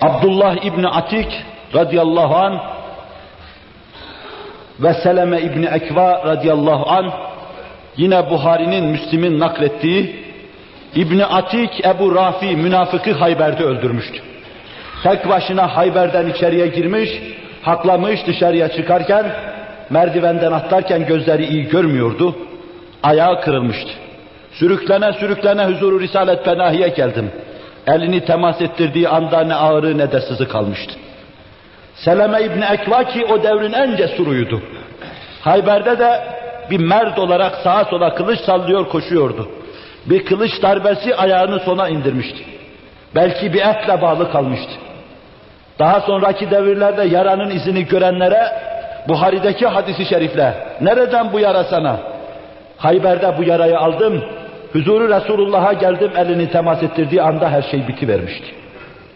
Abdullah İbni Atik radıyallahu an ve Seleme İbni Ekva radıyallahu an yine Buhari'nin Müslim'in naklettiği İbni Atik Ebu Rafi münafıkı Hayber'de öldürmüştü. Tek başına Hayber'den içeriye girmiş, haklamış dışarıya çıkarken, merdivenden atlarken gözleri iyi görmüyordu, ayağı kırılmıştı. Sürüklene sürüklene huzuru Risalet Penahi'ye geldim. Elini temas ettirdiği anda ne ağrı ne de sızı kalmıştı. Seleme İbni Ekva ki o devrin en cesuruydu. Hayber'de de bir mert olarak sağa sola kılıç sallıyor koşuyordu. Bir kılıç darbesi ayağını sona indirmişti. Belki bir etle bağlı kalmıştı. Daha sonraki devirlerde yaranın izini görenlere Buhari'deki hadisi şerifle nereden bu yara sana? Hayber'de bu yarayı aldım, huzuru Resulullah'a geldim elini temas ettirdiği anda her şey bitivermişti.